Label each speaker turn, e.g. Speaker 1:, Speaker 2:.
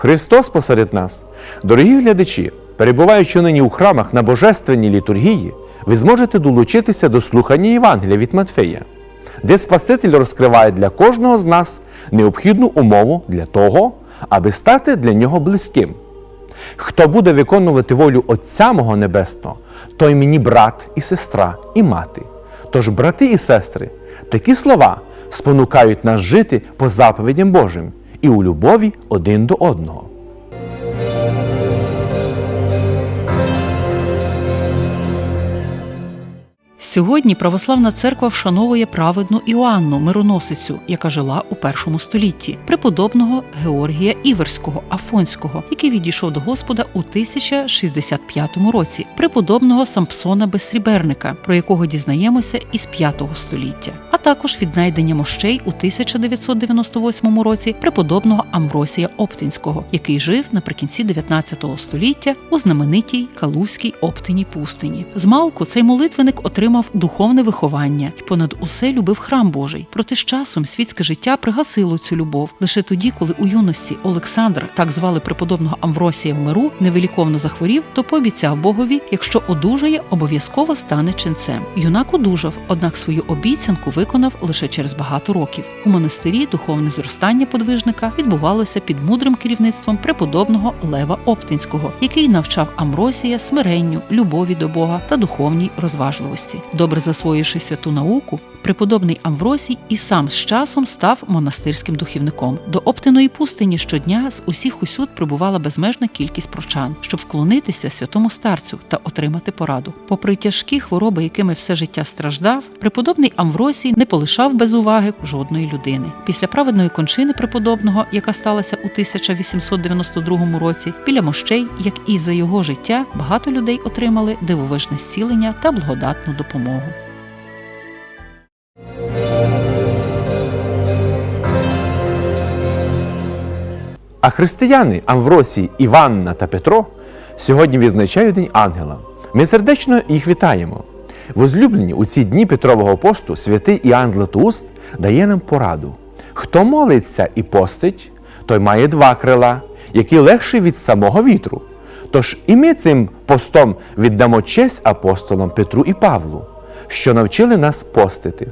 Speaker 1: Христос посеред нас. Дорогі глядачі, перебуваючи нині у храмах на божественній літургії, ви зможете долучитися до слухання Євангелія від Матфея, де Спаситель розкриває для кожного з нас необхідну умову для того, аби стати для нього близьким. Хто буде виконувати волю Отця мого Небесного, той мені брат і сестра, і мати. Тож, брати і сестри, такі слова спонукають нас жити по заповідям Божим і у любові один до одного.
Speaker 2: Сьогодні православна церква вшановує праведну Іоанну мироносицю, яка жила у першому столітті, преподобного Георгія Іверського Афонського, який відійшов до Господа у 1065 році, преподобного Сампсона Безсріберника, про якого дізнаємося із 5 століття, а також віднайдення мощей у 1998 році преподобного Амвросія Оптинського, який жив наприкінці 19 століття у знаменитій Калузькій Оптині пустині. Змалку цей молитвеник отримав духовне виховання і понад усе любив храм Божий. Проте з часом світське життя пригасило цю любов лише тоді, коли у юності Олександр, так звали преподобного Амвросія в миру, невиліковно захворів, то пообіцяв Богові, якщо одужає, обов'язково стане ченцем. Юнак одужав, однак свою обіцянку виконав лише через багато років. У монастирі духовне зростання подвижника відбувалося під мудрим керівництвом преподобного Лева Оптинського, який навчав Амросія смиренню, любові до Бога та духовній розважливості. Добре засвоївши святу науку, преподобний Амвросій і сам з часом став монастирським духівником. До Оптиної пустині щодня з усіх усюд прибувала безмежна кількість прочан, щоб вклонитися святому старцю та отримати пораду. Попри тяжкі хвороби, якими все життя страждав, преподобний Амвросій не полишав без уваги жодної людини. Після праведної кончини преподобного, яка сталася у 1892 році, біля мощей, як і за його життя, багато людей отримали дивовижне зцілення та благодатну допомогу.
Speaker 1: А християни Амвросій, Іванна та Петро сьогодні відзначають День Ангела. Ми сердечно їх вітаємо. Возлюблені у ці дні Петрового посту святий Іоанн Златоуст дає нам пораду. Хто молиться і постить, той має два крила, які легші від самого вітру. Тож і ми цим постом віддамо честь апостолам Петру і Павлу, що навчили нас постити.